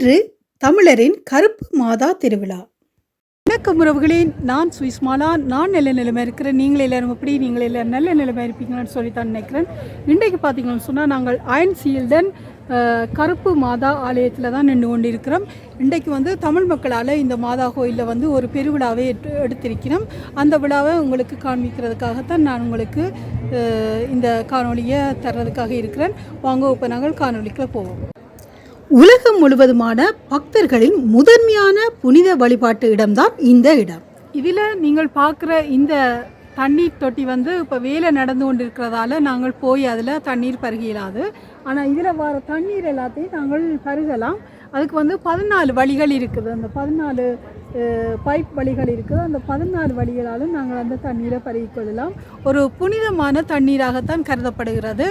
இன்று தமிழரின் கருப்பு மாதா திருவிழா. வணக்கம் உறவுகளே நான் சுவிஸ்மாலா. நான் நல்ல நிலைமை இருக்கிறேன். நீங்கள் எல்லாரும் எப்படி? நீங்கள் எல்லாரும் நல்ல நிலைமை இருப்பீங்கன்னு சொல்லி தான் நினைக்கிறேன். இன்றைக்கு பார்த்தீங்கன்னு சொன்னால் நாங்கள் அயன் சீல்டன் கருப்பு மாதா ஆலயத்தில் தான் நின்று கொண்டு இருக்கிறோம் இன்றைக்கு வந்து தமிழ் மக்களால் இந்த மாதா கோயிலில் வந்து ஒரு பெருவிழாவை எடுத்திருக்கிறோம். அந்த விழாவை உங்களுக்கு காண்பிக்கிறதுக்காகத்தான் நான் உங்களுக்கு இந்த காணொலியை தர்றதுக்காக இருக்கிறேன். வாங்க இப்போ நாங்கள் காணொலிக்குள்ளே போவோம். உலகம் முழுவதுமான பக்தர்களின் முதன்மையான புனித வழிபாட்டு இடம்தான் இந்த இடம். இதில் நீங்கள் பார்க்குற இந்த தண்ணீர் தொட்டி வந்து இப்போ வேலை நடந்து கொண்டு இருக்கிறதால நாங்கள் போய் அதில் தண்ணீர் பருகிலாது ஆனால் இதில் வர தண்ணீர் எல்லாத்தையும் நாங்கள் பருகலாம். அதுக்கு வந்து பதினாலு வழிகள் இருக்குது. அந்த பதினாலு பைப் வழிகள் இருக்குது. அந்த பதினாலு வழிகளாலும் நாங்கள் அந்த தண்ணீரை பருகிக்கொள்ளலாம் ஒரு புனிதமான தண்ணீராகத்தான் கருதப்படுகிறது.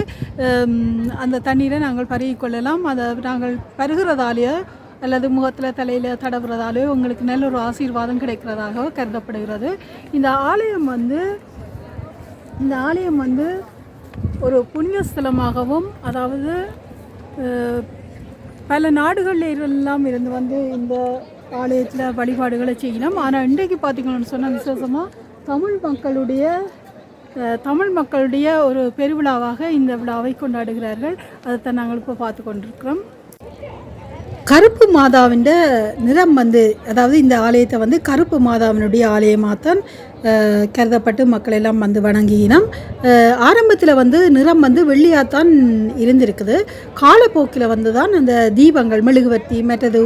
அந்த தண்ணீரை நாங்கள் பருகிக்கொள்ளலாம் அதை நாங்கள் பருகிறதாலேயோ அல்லது முகத்தில் தலையில் தடவுறதாலேயோ உங்களுக்கு நல்ல ஒரு ஆசீர்வாதம் கிடைக்கிறதாக கருதப்படுகிறது. இந்த ஆலயம் வந்து இந்த ஆலயம் வந்து ஒரு புண்ணிய ஸ்தலமாகவும் அதாவது பல நாடுகளில் எல்லாம் இருந்து வந்து இந்த ஆலயத்தில் வழிபாடுகளை செய்யலாம். ஆனால் இன்றைக்கு பார்த்திங்கன்னு சொன்னால் விசேஷமாக தமிழ் மக்களுடைய தமிழ் மக்களுடைய ஒரு பெருவிழாவாக இந்த விழாவை கொண்டாடுகிறார்கள். அதைத்தான் நாங்கள் இப்போ பார்த்து கொண்டிருக்கிறோம். கருப்பு மாதாவின் நிறம் வந்து அதாவது இந்த ஆலயத்தை வந்து கருப்பு மாதாவினுடைய ஆலயமாக தான் கருதப்பட்டு மக்கள் எல்லாம் வந்து வணங்கினோம் ஆரம்பத்தில் வந்து நிறம் வந்து வெள்ளியாகத்தான் இருந்திருக்குது. காலப்போக்கில் வந்து தான் அந்த தீபங்கள் மெழுகுவர்த்தி மற்றது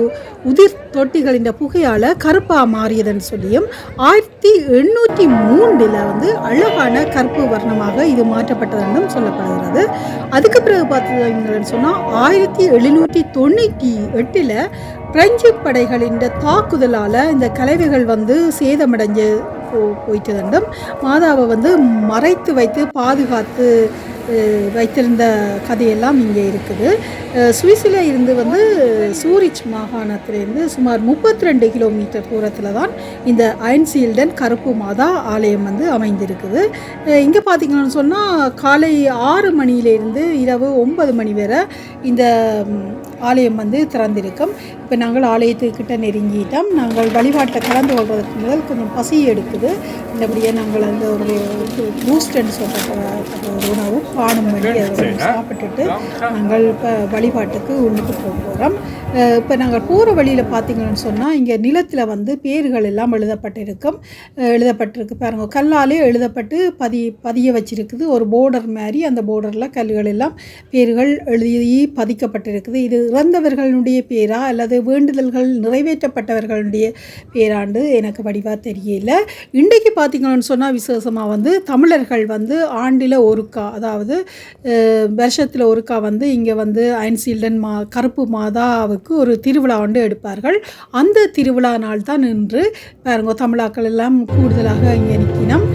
உதிர் தொட்டிகளின் புகையால் கருப்பாக மாறியதுன்னு சொல்லியும் ஆயிரத்தி எண்ணூற்றி மூன்றில் வந்து அழகான கருப்பு வர்ணமாக இது மாற்றப்பட்டதுன்னு சொல்லப்படுகிறது. அதுக்கு பிறகு பார்த்தீங்கன்னு சொன்னால் ஆயிரத்தி எழுநூற்றி தொண்ணூற்றி எட்டில் பிரெஞ்சு படைகளின் தாக்குதலால் இந்த கலவைகள் வந்து சேதமடைஞ்சு போ போயிட்டு வேண்டும் மாதாவை வந்து மறைத்து வைத்து பாதுகாத்து வைத்திருந்த கதையெல்லாம் இங்கே இருக்குது. சுவிஸில் இருந்து வந்து சூரிச் மாகாணத்திலேருந்து சுமார் முப்பத்தி ரெண்டு கிலோமீட்டர் தூரத்தில் தான் இந்த அயன்சீல்டன் கருப்பு மாதா ஆலயம் வந்து அமைந்திருக்குது. இங்கே பார்த்திங்கன்னு சொன்னால் காலை ஆறு மணியிலிருந்து இரவு ஒன்பது மணி வரை இந்த ஆலயம் வந்து திறந்திருக்கும். இப்போ நாங்கள் ஆலயத்துக்கிட்ட நெருங்கிட்டோம். நாங்கள் வழிபாட்டை கலந்து கொள்வதற்கு முதல் கொஞ்சம் பசி எடுக்குது. இந்தபடியே நாங்கள் அந்த ஒரு பூஸ்டன்னு சொல்லப்பட்ட ஒரு உணவு பானம் பண்ணி அதை சாப்பிட்டுட்டு நாங்கள் இப்போ வழிபாட்டுக்கு உள்ளுக்கு போக போகிறோம் இப்போ நாங்கள் போகிற வழியில் பார்த்தீங்கன்னு சொன்னால் இங்கே நிலத்தில் வந்து பேர்கள் எல்லாம் எழுதப்பட்டிருக்கும். எழுதப்பட்டிருக்கு பாருங்க. கல்லாலே எழுதப்பட்டு பதி பதிய வச்சிருக்குது. ஒரு போர்டர் மாதிரி அந்த போர்டரில் கல்லுகள் எல்லாம் பேர்கள் எழுதி பதிக்கப்பட்டிருக்குது. இது இறந்தவர்களுடைய பேரா அல்லது வேண்டுதல்கள் நிறைவேற்றப்பட்டவர்களுடைய பேராண்டு எனக்கு வடிவாக தெரியல. இன்றைக்கு பார்த்திங்கன்னு சொன்னால் விசேஷமாக வந்து தமிழர்கள் வந்து ஆண்டில் ஒருக்கா அதாவது வருஷத்தில் ஒருக்கா வந்து இங்கே வந்து ஐன்சீல்டன் மா கருப்பு மாதாவுக்கு ஒரு திருவிழா வந்து எடுப்பார்கள். அந்த திருவிழா நாள் தான் இன்று பாருங்க தமிழாக்கள் எல்லாம் கூடுதலாக இங்கே நிற்கினோம்.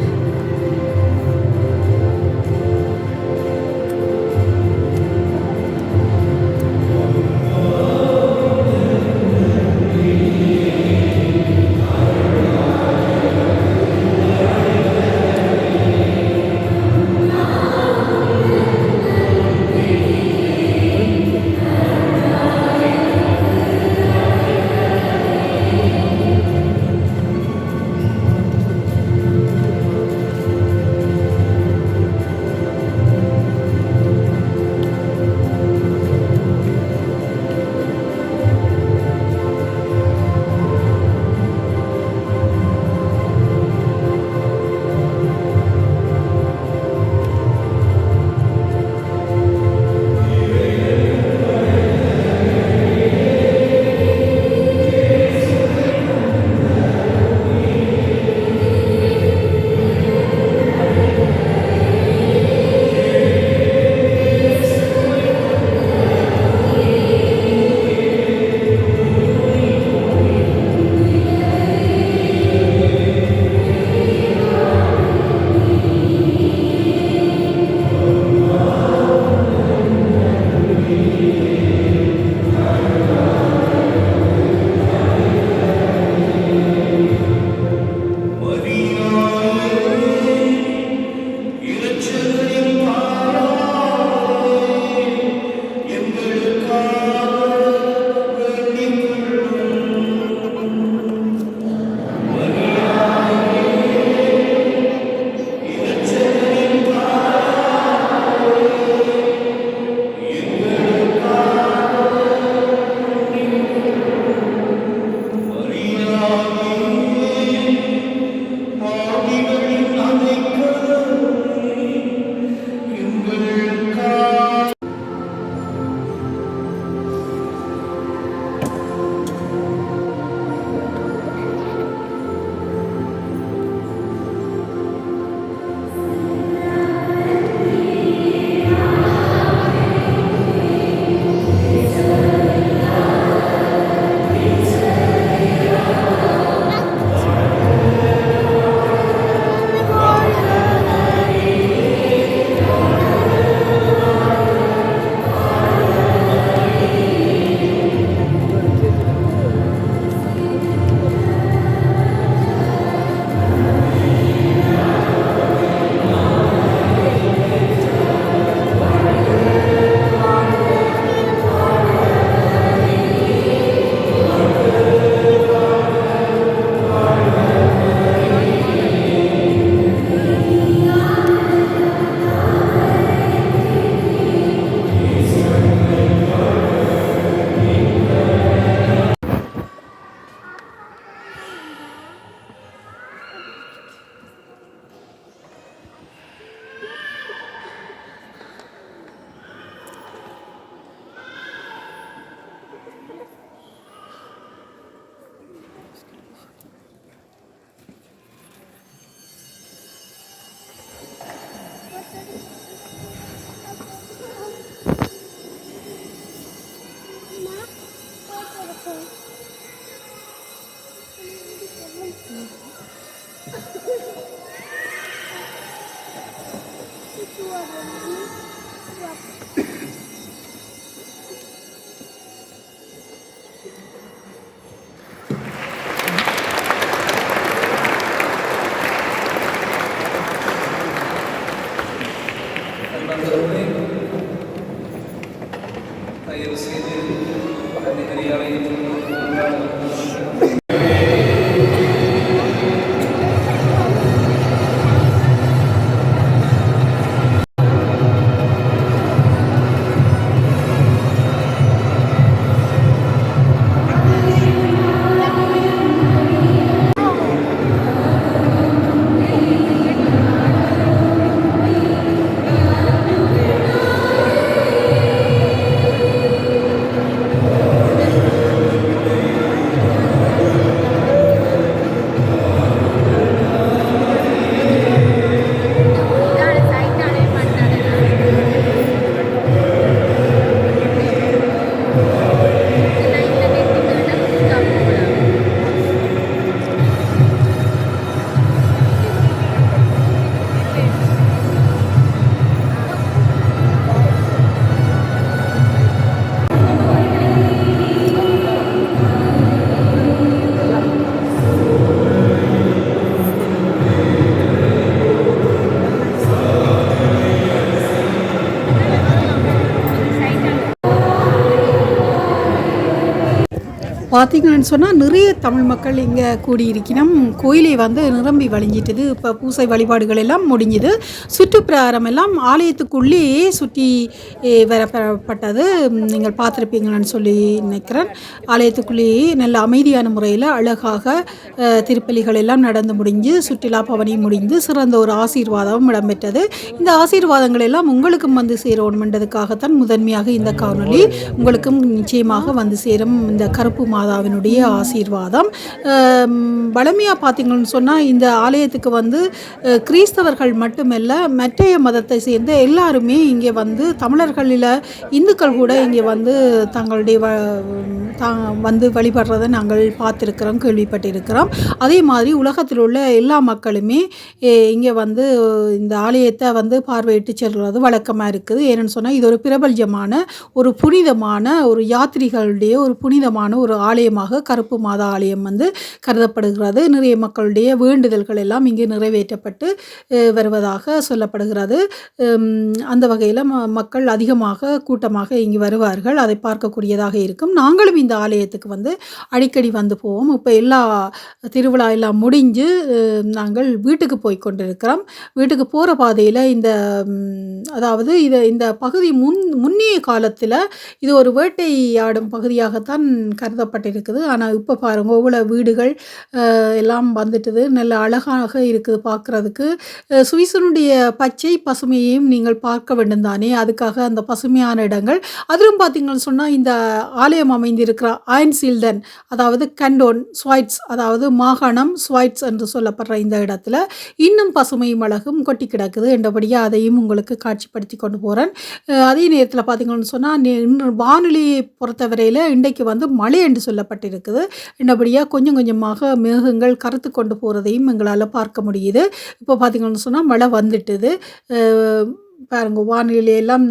பார்த்தீங்கன்னு சொன்னால் நிறைய தமிழ் மக்கள் இங்கே கூடியிருக்கணும். கோயிலை வந்து நிரம்பி வழிஞ்சிட்டது. இப்போ பூசை வழிபாடுகள் எல்லாம் முடிஞ்சுது. சுற்றுப்பிரகாரம் எல்லாம் ஆலயத்துக்குள்ளேயே சுற்றி வரப்பட்டது நீங்கள் பார்த்துருப்பீங்களான்னு சொல்லி நினைக்கிறேன். ஆலயத்துக்குள்ளேயே நல்ல அமைதியான முறையில் அழகாக திருப்பலிகள் எல்லாம் நடந்து முடிஞ்சு சுற்றுலா பவனி முடிந்து சிறந்த ஒரு ஆசீர்வாதமும் இடம்பெற்றது. இந்த ஆசீர்வாதங்கள் எல்லாம் உங்களுக்கும் வந்து சேரணுமென்றதுக்காகத்தான் முதன்மையாக இந்த காணொலி உங்களுக்கும் நிச்சயமாக வந்து சேரும். இந்த கருப்பு மா மாதாவினுடைய ஆசீர்வாதம். வளமையாக பார்த்தீங்கன்னு சொன்னால் இந்த ஆலயத்துக்கு வந்து கிறிஸ்தவர்கள் மட்டுமல்ல மற்றைய மதத்தை சேர்ந்த எல்லாருமே இங்கே வந்து தமிழர்களில் இந்துக்கள் கூட இங்கே வந்து தங்களுடைய வ வந்து வழிபடுறதை நாங்கள் பார்த்துருக்கிறோம் கேள்விப்பட்டிருக்கிறோம். அதே மாதிரி உலகத்தில் உள்ள எல்லா மக்களுமே இங்கே வந்து இந்த ஆலயத்தை வந்து பார்வையிட்டு செல்வது வழக்கமாக இருக்குது. ஏன்னு சொன்னால் இது ஒரு பிரபல்யமான ஒரு புனிதமான ஒரு யாத்ரிகளுடைய ஒரு புனிதமான ஒரு ஆலயமாக கருப்பு மாதா ஆலயம் வந்து கருதப்படுகிறது. நிறைய மக்களுடைய வேண்டுதல்கள் எல்லாம் இங்கே நிறைவேற்றப்பட்டு வருவதாக சொல்லப்படுகிறது. அந்த வகையில் ம மக்கள் அதிகமாக கூட்டமாக இங்கு வருவார்கள். அதை பார்க்கக்கூடியதாக இருக்கும். நாங்களும் இந்த ஆலயத்துக்கு வந்து அடிக்கடி வந்து போவோம். இப்போ எல்லா திருவிழா எல்லாம் முடிஞ்சு நாங்கள் வீட்டுக்கு போய் கொண்டிருக்கிறோம். வீட்டுக்கு போகிற பாதையில் இந்த அதாவது இது இந்த பகுதி முன் முன்னிய காலத்தில் இது ஒரு வேட்டையாடும் பகுதியாகத்தான் கட்டப்பட்டிருக்குது ஆனால் இப்போ பாருங்க இவ்வளோ வீடுகள் எல்லாம் வந்துட்டுது. நல்ல அழகாக இருக்குது பார்க்குறதுக்கு சுவிசனுடைய பச்சை பசுமையையும் நீங்கள் பார்க்க வேண்டும் தானே அதுக்காக அந்த பசுமையான இடங்கள். அதிலும் பார்த்தீங்கன்னு சொன்னால் இந்த ஆலயம் அமைந்திருக்கிற ஆயன்சீல்டன் அதாவது கண்டோன் ஸ்வைட்ஸ் அதாவது மாகாணம் ஸ்வைட்ஸ் என்று சொல்லப்படுற இந்த இடத்துல இன்னும் பசுமையும் அழகும் கொட்டி கிடக்குது என்றபடியாக அதையும் உங்களுக்கு காட்சிப்படுத்தி கொண்டு போகிறேன் அதே நேரத்தில் பார்த்தீங்கன்னு சொன்னால் வானொலியை வானிலையை பொறுத்தவரையில் இன்றைக்கு வந்து மழை என்று சொல்லப்பட்டிருக்குது. இன்னபடியாக கொஞ்சம் கொஞ்சமாக மேகங்கள் கருத்து கொண்டு போகிறதையும் எங்களால் பார்க்க முடியுது. இப்போ பார்த்தீங்கன்னு சொன்னால் மழை வந்துட்டுது. அஹ் பாருங்க வானிலையெல்லாம்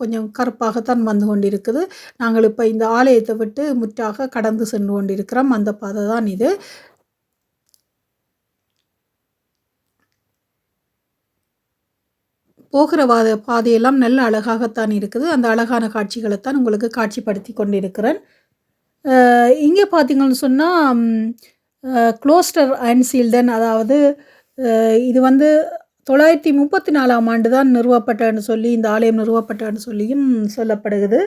கொஞ்சம் கருப்பாகத்தான் வந்து கொண்டிருக்குது. நாங்கள் இப்போ இந்த ஆலயத்தை விட்டு முற்றாக கடந்து சென்று கொண்டிருக்கிறோம். அந்த பாதை தான் இது. போகிற வாத பாதையெல்லாம் நல்ல அழகாகத்தான் இருக்குது. அந்த அழகான காட்சிகளைத்தான் உங்களுக்கு காட்சிப்படுத்தி கொண்டிருக்கிறேன். இங்கே பார்த்தீங்கன்னு சொன்னால் க்ளோஸ்டர் அன்சீல்டன் அதாவது இது வந்து தொள்ளாயிரத்தி முப்பத்தி நாலாம் ஆண்டு தான் நிறுவப்பட்டன்னு சொல்லி இந்த ஆலயம் நிறுவப்பட்டன்னு சொல்லியும் சொல்லப்படுகிறது.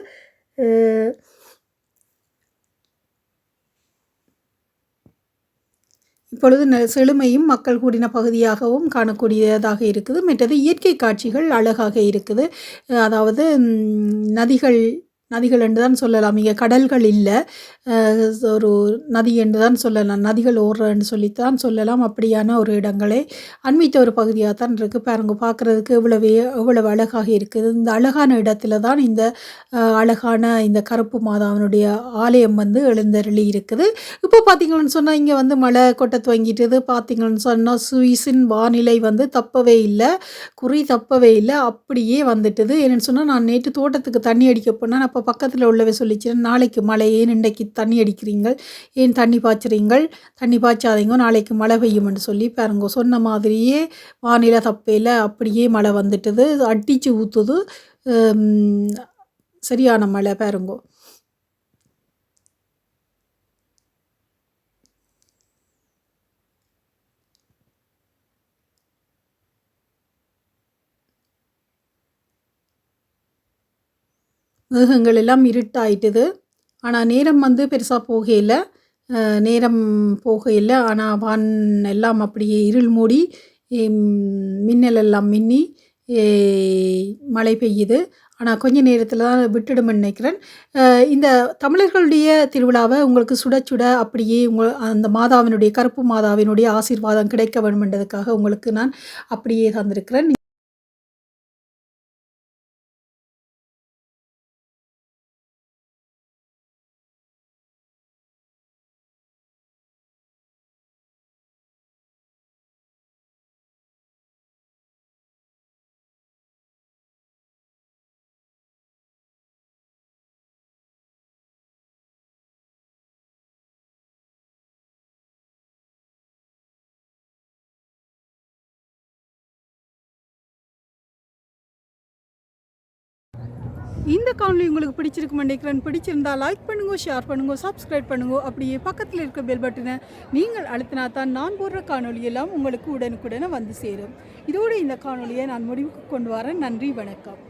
இப்பொழுது செழுமையும் மக்கள் கூடின பகுதியாகவும் காணக்கூடியதாக இருக்குது. மற்றது இயற்கை காட்சிகள் அழகாக இருக்குது. அதாவது நதிகள் நதிகள் என்று தான் சொல்லலாம். இங்கே கடல்கள் இல்லை. ஒரு நதி என்று தான் சொல்லலாம். நதிகள் ஓடுறன்னு சொல்லித்தான் சொல்லலாம். அப்படியான ஒரு இடங்களே அண்மித்த ஒரு பகுதியாக தான் இருக்குது பாருங்க பார்க்குறதுக்கு இவ்வளவு இவ்வளவு அழகாக இருக்குது. இந்த அழகான இடத்துல தான் இந்த அழகான இந்த கருப்பு மாதாவினுடைய ஆலயம் வந்து எழுந்தருளி இருக்குது. இப்போ பார்த்தீங்கன்னு சொன்னால் இங்கே வந்து மழை கொட்ட துவங்கிட்டுது. பார்த்தீங்கன்னு சொன்னால் சுவிஸின் வானிலை வந்து தப்பவே இல்லை. குறி தப்பவே இல்லை. அப்படியே வந்துட்டுது. என்னென்னு சொன்னால் நான் நேற்று தோட்டத்துக்கு தண்ணி அடிக்க போனேன். அப்போ பக்கத்தில் உள்ளவே சொல்லிச்சேன் நாளைக்கு மழை ஏன் இன்றைக்கு தண்ணி அடிக்கிறீங்கள். ஏன் தண்ணி பாய்ச்சுறீங்க தண்ணி பாய்ச்சாதீங்க நாளைக்கு மழை பெய்யும்னு சொல்லி பாருங்க. சொன்ன மாதிரியே வானிலை தப்பையில் அப்படியே மழை வந்துட்டுது. அடித்து ஊற்றுது சரியான மழை பாருங்கோ. மிருகங்கள் எல்லாம் இருட்டாயிட்டுது. ஆனால் நேரம் வந்து பெருசாக போகையில் நேரம் போகையில் ஆனால் வான் எல்லாம் அப்படியே இருள் மூடி மின்னல் எல்லாம் மின்னி மழை பெய்யுது. ஆனால் கொஞ்ச நேரத்தில் தான் விட்டுடுமென்னு நினைக்கிறேன். இந்த தமிழர்களுடைய திருவிழாவை உங்களுக்கு சுட சுட அப்படியே உங்கள் அந்த மாதாவினுடைய கருப்பு மாதாவினுடைய ஆசீர்வாதம் கிடைக்க வேண்டுமென்றதுக்காக உங்களுக்கு நான் அப்படியே தந்திருக்கிறேன். இந்த காணொலி உங்களுக்கு பிடிச்சிருக்கும் நினைக்கிறேன். பிடிச்சிருந்தா லைக் பண்ணுங்க ஷேர் பண்ணுங்க சப்ஸ்கிரைப் பண்ணுங்க. அப்படியே பக்கத்தில் இருக்க பெல் பட்டனை நீங்கள் அழுத்தினா தான் நான் போடுற காணொளி எல்லாம் உங்களுக்கு உடனுக்குடனே வந்து சேரும். இதோடு இந்த காணொலியை நான் முடிவுக்கு கொண்டு வரேன். நன்றி வணக்கம்.